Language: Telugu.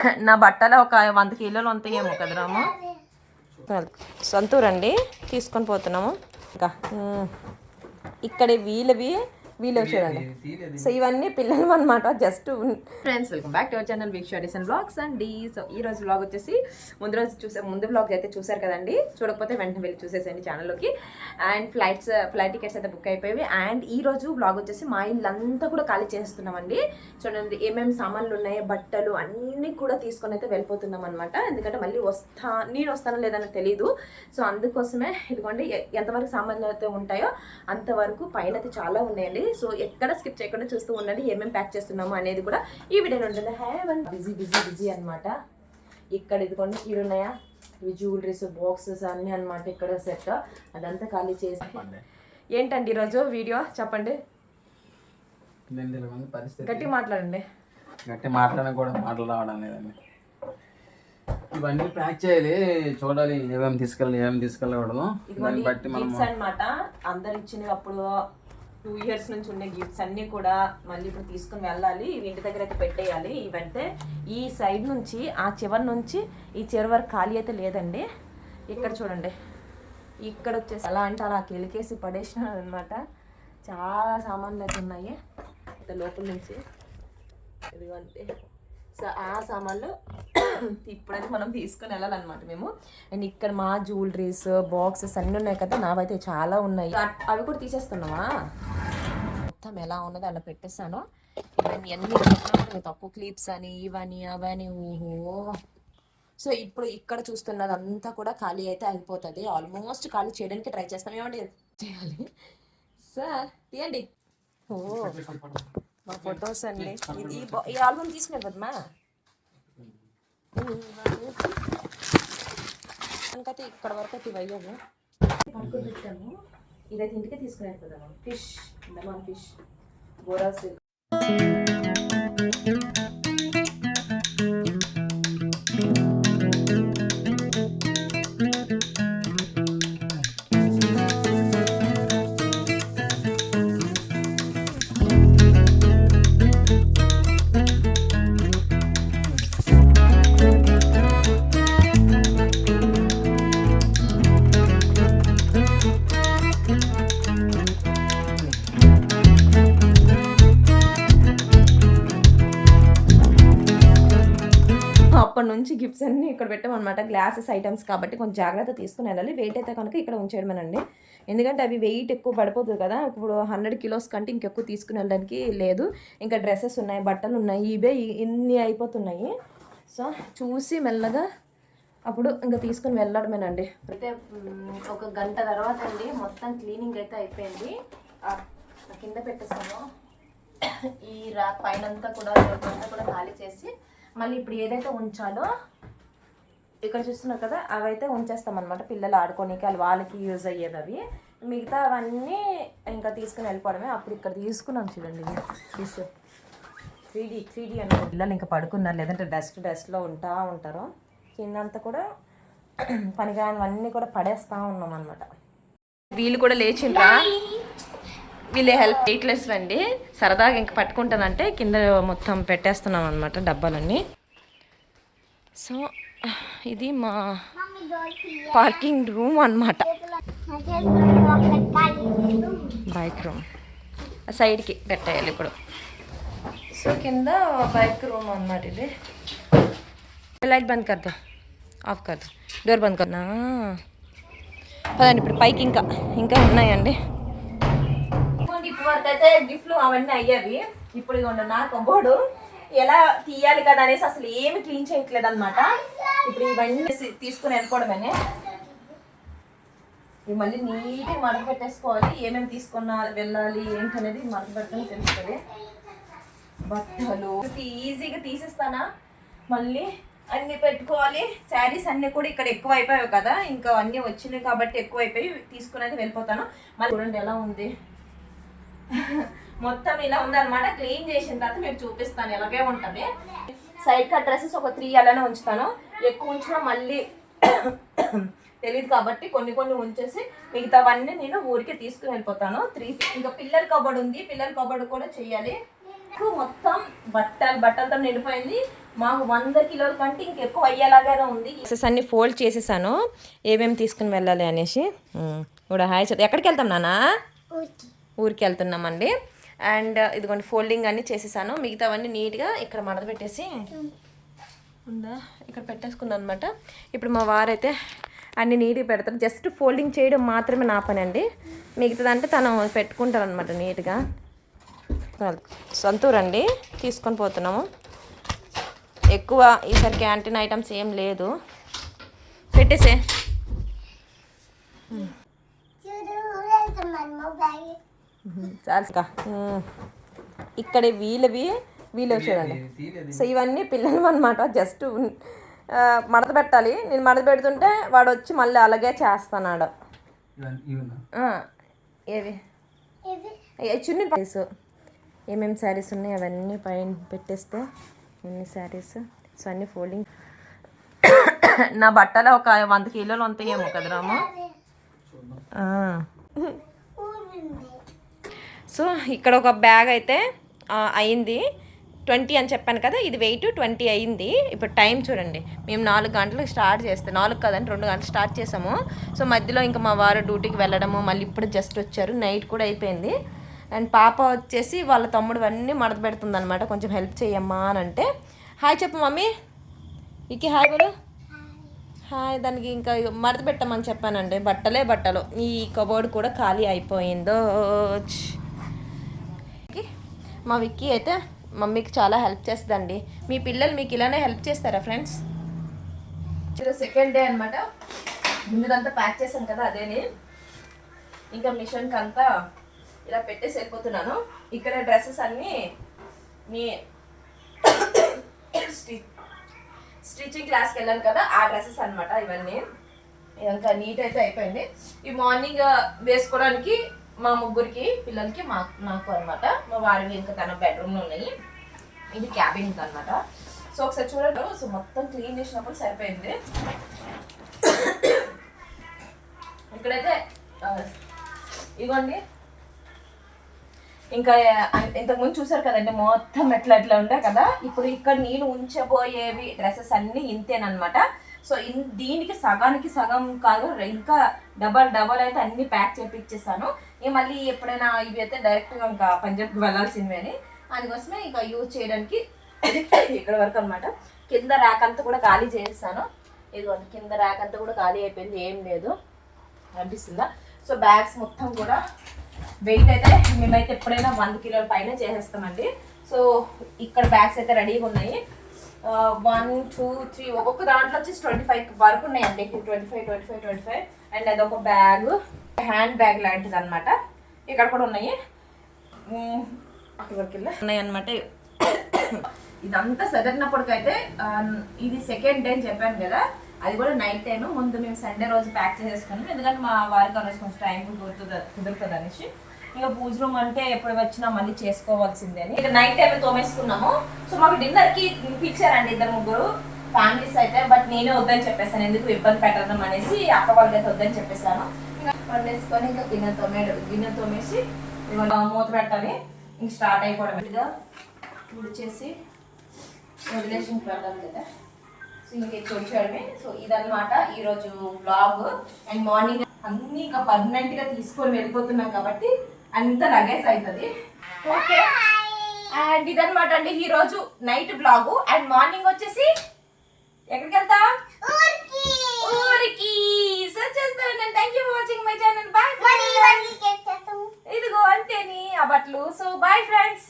నా బట్టలు ఒక వంద కిలోలు ఉంటాయేమో కదరాము రాము? తీసుకొని పోతున్నాము. ఇంకా ఇక్కడ వీళ్ళవి వీళ్ళు చూడండి సో ఇవన్నీ పిల్లలు అనమాట just friends welcome back to our channel big short and blogs అండి సో ఈ రోజు బ్లాగ్ వచ్చేసి ముందు రోజు చూసే ముందు బ్లాగ్ అయితే చూసారు కదండి. చూడకపోతే వెంటనే వెళ్ళి చూసేసండి ఛానల్లోకి అండ్ ఫ్లైట్స్ ఫ్లైట్ టికెట్స్ అయితే బుక్ అయిపోయాయి అండ్ ఈ రోజు బ్లాగ్ వచ్చేసి మా ఇల్లంతా కూడా ఖాళీ చేస్తున్నామండి. చూడండి ఏమేమి సామాన్లు ఉన్నాయో బట్టలు అన్నీ కూడా తీసుకొని అయితే వెళ్ళిపోతున్నాం అనమాట ఎందుకంటే మళ్ళీ వస్తా నేను వస్తానో లేదని తెలియదు సో అందుకోసమే ఇదిగోండి ఎంతవరకు సామాన్లు అయితే ఉంటాయో అంతవరకు పైన అయితే చాలా ఉన్నాయండి. సో ఎక్కడ స్కిప్ చేయకుండా చూస్తూ ఉండండి ఏమేమి ప్యాక్ చేస్తున్నాము అనేది కూడా ఈ వీడియోలో ఉంటుంది. హ్యావన్ బిజీ బిజీ బిజీ అనమాట ఇక్కడ ఇదిగోండి ఇవి ఉన్నాయా? ఇవి జ్యువెలరీస్ బాక్సెస్ అన్నీ అనమాట ఇక్కడ సెట్ అదంతా ఖాళీ చేసి ఏంటండి ఈరోజు వీడియో? చెప్పండి. గట్టి మాట్లాడండి. గట్టి మాట్లాడడం కూడా మాటలు రావడం లేదండి. ఇవన్నీ ప్యాక్ చేయాలి. చూడాలి ఏమేమి తీసుకెళ్ళి ఏమేమి తీసుకెళ్ళకూడదు. దాన్ని బట్టి మనం అన్నమాట. అందరు ఇచ్చినవి అప్పుడు టూ ఇయర్స్ నుంచి ఉండే గిఫ్ట్స్ అన్నీ కూడా మళ్ళీ ఇప్పుడు తీసుకుని వెళ్ళాలి. ఇవి ఇంటి దగ్గర అయితే పెట్టేయాలి. ఇవంటే ఈ సైడ్ నుంచి ఆ చివరి నుంచి ఈ చివరి వరకు ఖాళీ అయితే లేదండి. ఇక్కడ చూడండి. ఇక్కడ వచ్చేసి అలా అంటే అలా కెలికేసి పడేసినాడు అనమాట చాలా సామాన్లు అయితే ఉన్నాయి. లోపల నుంచి అంటే సో ఆ సామాన్లు ఇప్పుడైతే మనం తీసుకొని వెళ్ళాలన్నమాట మేము. అండ్ ఇక్కడ మా జ్యువెలరీస్ బాక్సెస్ అన్నీ ఉన్నాయి కదా నావైతే చాలా ఉన్నాయి. అవి కూడా తీసేస్తున్నావా? మొత్తం ఎలా ఉన్నదో అలా పెట్టేస్తాను ఇవన్నీ అన్ని తక్కువ క్లిప్స్ అని ఇవని అవని ఓహో. సో ఇప్పుడు ఇక్కడ చూస్తున్నది అంతా కూడా ఖాళీ అయితే అయిపోతుంది. ఆల్మోస్ట్ ఖాళీ చేయడానికి ట్రై చేస్తాం. ఏమంటే చేయాలి సార్ తీయండి. ఓ మా ఫొటోస్ అండి. ఇది ఈ ఈ ఆల్బమ్ తీసుకున్నారు కదమ్మా మనకైతే ఇక్కడ వరకు అయితే ఇవి అయ్యాము పడుకొని పెట్టాము. ఇదైతే ఇంటికి తీసుకుని కదా ఫిష్. అండమాన్ ఫిష్. బోరాస్ అక్కడ నుంచి గిఫ్ట్స్ అన్ని ఇక్కడ పెట్టామన్నమాట గ్లాసెస్ ఐటమ్స్ కాబట్టి కొంచెం జాగ్రత్త తీసుకుని వెళ్ళాలి. వెయిట్ అయితే కనుక ఇక్కడ ఉంచేయడమేనండి. ఎందుకంటే అవి వెయిట్ ఎక్కువ పడిపోతుంది కదా. ఇప్పుడు హండ్రెడ్ కిలోస్ కంటే ఇంకెక్కువ తీసుకుని వెళ్ళడానికి లేదు. ఇంకా డ్రెస్సెస్ ఉన్నాయి బట్టలు ఉన్నాయి ఇవే ఇన్ని అయిపోతున్నాయి. సో చూసి మెల్లగా అప్పుడు ఇంకా తీసుకుని వెళ్ళడమేనండి. అయితే ఒక గంట తర్వాత అండి మొత్తం క్లీనింగ్ అయితే అయిపోయింది. కింద పెట్టేస్తాను. ఈ రా పైన అంతా కూడా అంతా కూడా ఖాళీ చేసి మళ్ళీ ఇప్పుడు ఏదైతే ఉంచాలో ఇక్కడ చూస్తున్నారు కదా అవైతే ఉంచేస్తామన్నమాట పిల్లలు ఆడుకోనికి వాళ్ళు వాళ్ళకి యూజ్ అయ్యేది అవి. మిగతా అవన్నీ ఇంకా తీసుకుని వెళ్ళిపోవడమే. అప్పుడు ఇక్కడ తీసుకున్నాం చూడండి. తీసు త్రీ డీ త్రీ డీ అంటే పిల్లలు ఇంకా పడుకున్నారు లేదంటే డస్ట్ డస్ట్లో ఉంటా ఉంటారు. కిందంతా కూడా పనికిరానివన్నీ కూడా పడేస్తూ ఉన్నాం అనమాట వీళ్ళు కూడా లేచిండ్రా? వీళ్ళే హెల్ప్ వెయిట్లెస్ అండి. సరదాగా ఇంక పట్టుకుంటానంటే కింద మొత్తం పెట్టేస్తున్నాం అనమాట డబ్బాలన్నీ. సో ఇది మా పార్కింగ్ రూమ్ అన్నమాట. Bike room. సైడ్కి పెట్టేయాలి ఇప్పుడు. సో కింద బైక్ రూమ్ అన్నమాట ఇది. లైట్ బంద్ కర్దా. ఆఫ్ కర్దా. డోర్ బంద్ కర్నా పదండి ఇప్పుడు పైకి ఇంకా ఇంకా ఉన్నాయండి. ఇప్పుడు అయితే గిఫ్ట్లు అవన్నీ అయ్యేవి. ఇప్పుడు ఇదిగోండి నా కబోర్డు ఎలా తీయాలి కదా అనేసి అసలు ఏమి క్లీన్ చేయట్లేదు అనమాట ఇప్పుడు ఇవన్నీ తీసుకుని వెళ్ళిపోవడమేనే. ఇవి మళ్ళీ నీట్గా మడత పెట్టేసుకోవాలి. ఏమేమి తీసుకున్నా వెళ్ళాలి ఏంటనేది మడత పెట్టడం తెలుస్తుంది. బట్టలు. ఈజీగా తీసేస్తానా? మళ్ళీ అన్ని పెట్టుకోవాలి. శారీస్ అన్ని కూడా ఇక్కడ ఎక్కువ అయిపోయాయి కదా. ఇంకా అన్నీ వచ్చినాయి కాబట్టి ఎక్కువ అయిపోయి తీసుకునేది వెళ్ళిపోతాను. మళ్ళీ చూడండి ఎలా ఉంది. మొత్తం ఇలా ఉందన్నమాట. క్లీన్ చేసిన తర్వాత మీకు చూపిస్తాను ఇలాగే ఉంటుంది. సైడ్ కట్ డ్రెస్సెస్ ఒక త్రీ అలానే ఉంచుతాను. ఎక్కువ ఉంచినా మళ్ళీ తెలియదు కాబట్టి కొన్ని కొన్ని ఉంచేసి మిగతావన్నీ నేను ఊరికే తీసుకుని వెళ్ళిపోతాను. త్రీ ఇంకా పిల్లల కబోర్డ్ ఉంది పిల్లల కబోర్డ్ కూడా చేయాలి. మొత్తం బట్టలు బట్టలతో నిండిపోయింది. మాకు వంద కిలోల కంటే ఇంకెక్కువ అయ్యేలాగానే ఉంది. డ్రెస్సెస్ అన్ని ఫోల్డ్ చేసేసాను. ఏమేమి తీసుకుని వెళ్ళాలి అనేసి. ఉమ్, ఇప్పుడు హాయ్ ఎక్కడికి వెళ్తాం నానా ఊరికి వెళ్తున్నామండి అండ్ ఇదిగోండి ఫోల్డింగ్ అన్ని చేసేసాను. మిగతావన్నీ నీట్గా ఇక్కడ మడత పెట్టేసి ఉందా? ఇక్కడ పెట్టేసుకున్నాను అనమాట ఇప్పుడు మా వారైతే అన్ని నీట్గా పెడతారు. జస్ట్ ఫోల్డింగ్ చేయడం మాత్రమే నా పని అండి మిగతాదంటే తను పెట్టుకుంటారు అనమాట నీట్గా సంతూర్ అండి. తీసుకొని పోతున్నాము. ఎక్కువ ఈసారి క్యాంటీన్ ఐటమ్స్ ఏం లేదు. పెట్టేసే. చాలు. ఇక్కడ వీళ్ళవి వీళ్ళు చూడండి సో ఇవన్నీ పిల్లలు అనమాట జస్ట్ మడత పెట్టాలి. నేను మడత పెడుతుంటే వాడు వచ్చి మళ్ళీ అలాగే చేస్తున్నాడు ఇవన్నీ ఇవునా? ఆ, ఏవి? చున్నీ ప్రైస్ ఏమేమి శారీస్ ఉన్నాయి? అవన్నీ పైన పెట్టేస్తే ఎన్ని శారీస్. సో అన్ని ఫోల్డింగ్. నా బట్టలు ఒక వంద కిలోలు ఉంటాయేమో కదా రాము? ఆ. సో ఇక్కడ ఒక బ్యాగ్ అయితే అయింది. ట్వంటీ అని చెప్పాను కదా ఇది వెయిట్ ట్వంటీ అయింది. ఇప్పుడు టైం చూడండి. మేము నాలుగు గంటలకు స్టార్ట్ చేస్తే నాలుగు కదండి రెండు గంటలు స్టార్ట్ చేసాము. సో మధ్యలో ఇంకా మా వారు డ్యూటీకి వెళ్ళడము మళ్ళీ ఇప్పుడు జస్ట్ వచ్చారు నైట్ కూడా అయిపోయింది. అండ్ పాప వచ్చేసి వాళ్ళ తమ్ముడు అన్నీ మడత పెడుతుంది అనమాట కొంచెం హెల్ప్ చేయమ్మా అని అంటే. హాయ్ చెప్పు మమ్మీ. ఇకి హాయ్ బోలు. హాయ్ దానికి ఇంకా మడత పెట్టమని చెప్పానండి. బట్టలే బట్టలు. ఈ కబోర్డ్ కూడా ఖాళీ అయిపోయిందో. మా విక్కీ అయితే మమ్మీకి చాలా హెల్ప్ చేస్తుందండి. మీ పిల్లలు మీకు ఇలానే హెల్ప్ చేస్తారా ఫ్రెండ్స్? ఇది సెకండ్ డే అనమాట ముందుదంతా ప్యాక్ చేశాను కదా అదేని. ఇంకా మిషన్కి అంతా ఇలా పెట్టేసి వెళ్ళిపోతున్నాను. ఇక్కడ డ్రెస్సెస్ అన్నీ మీ స్టిచ్చింగ్ క్లాస్కి వెళ్ళాను కదా ఆ డ్రెస్సెస్ అనమాట ఇవన్నీ. ఇంకా నీట్ అయితే అయిపోయింది. ఈ మార్నింగ్ వేసుకోవడానికి మా ముగ్గురికి పిల్లలకి మా నాకు అనమాట మా వారి ఇంకా తన బెడ్రూమ్లో ఉన్నాయి. ఇది క్యాబిన్ అన్నమాట సో ఒకసారి చూడండి. సో మొత్తం క్లీన్ చేసినప్పుడు సరిపోయింది. ఇక్కడైతే ఆ, ఇదిగోండి ఇంకా ఇంతకుముందు చూసారు కదండి మొత్తం ఎట్లా ఎట్లా ఉండే కదా? ఇప్పుడు ఇక్కడ నేను ఉంచబోయేవి డ్రెస్సెస్ అన్నీ ఇంతేనమాట సో ఇన్ దీనికి సగానికి సగం కాదు ఇంకా డబల్ డబల్ అయితే అన్ని ప్యాక్ చేపిచ్చేసాను. ఇక మళ్ళీ ఎప్పుడైనా ఇవి అయితే డైరెక్ట్గా ఇంకా పంజాబ్కి వెళ్ళాల్సినవి అని అందుకోసమే ఇంకా యూజ్ చేయడానికి ఇక్కడ వరకు అనమాట కింద ర్యాక్ అంతా కూడా ఖాళీ చేస్తాను ఇదిగోండి కింద ర్యాక్ అంతా కూడా ఖాళీ అయిపోయింది ఏం లేదు. అనిపిస్తుందా? సో బ్యాగ్స్ మొత్తం కూడా వెయిట్ అయితే మేమైతే ఎప్పుడైనా వంద కిలోల పైన చేసేస్తామండి. సో ఇక్కడ బ్యాగ్స్ అయితే రెడీగా ఉన్నాయి. వన్ టూ త్రీ ఒక్కొక్క దాంట్లో వచ్చేసి ట్వంటీ ఫైవ్ వరకు ఉన్నాయండి. Twenty five twenty five twenty five and అదొక బ్యాగ్ హ్యాండ్ బ్యాగ్ లాంటిది అనమాట ఇక్కడ కూడా ఉన్నాయి. మ్మ్. అక్కడి వరకు ఉన్నాయి అనమాట ఇదంతా సదరినప్పటికైతే ఇది సెకండ్ డే అని చెప్పాను కదా. అది కూడా నైట్ టైం ముందు మేము సండే రోజు ప్యాక్ చేసేసుకున్నాం. ఎందుకంటే మా వారికి ఆ రోజు కొంచెం టైం కుదురుతుంది కుదురుతుంది అనేసి. ఇంకా పూజ రూమ్ అంటే ఎప్పుడు వచ్చినా మళ్ళీ చేసుకోవాల్సిందే అని. ఇక నైట్ టైం తోమేసుకున్నాము. సో మాకు డిన్నర్కి పిలిచారండి ఇద్దరు ముగ్గురు ఫ్యామిలీస్ అయితే బట్ నేనే వద్దని చెప్పేసాను ఎందుకు ఇబ్బంది పెట్టడం అనేసి అక్క అయితే వద్దని చెప్పేసాను ఇంకా వండేసుకొని ఇంకా గిన్నె తోమేడు గిన్నె తోమేసి మూత పెట్టాలి. ఇంక స్టార్ట్ అయిపోవడం. ఇదిగా ఉడిచేసి వదిలేసి ఇంక వెళ్ళాలి కదా. సో ఇంక వచ్చాడమే సో ఇదనమాట ఈరోజు బ్లాగ్ అండ్ మార్నింగ్ అన్నీ ఇంకా పర్మనెంట్గా తీసుకొని వెళ్ళిపోతున్నాం కాబట్టి అంత లగేజ్ అవుతుంది ఓకే. అండ్ ఇదన్నమాట అండి ఈ రోజు నైట్ బ్లాగ్. అండ్ మార్నింగ్ వచ్చేసి ఎక్కడికి వెళ్తా ఊరికి. సో చేస్తాను thank you for watching my channel bye ఇదిగో అంతేని ఆ బట్టలు సో బాయ్ ఫ్రెండ్స్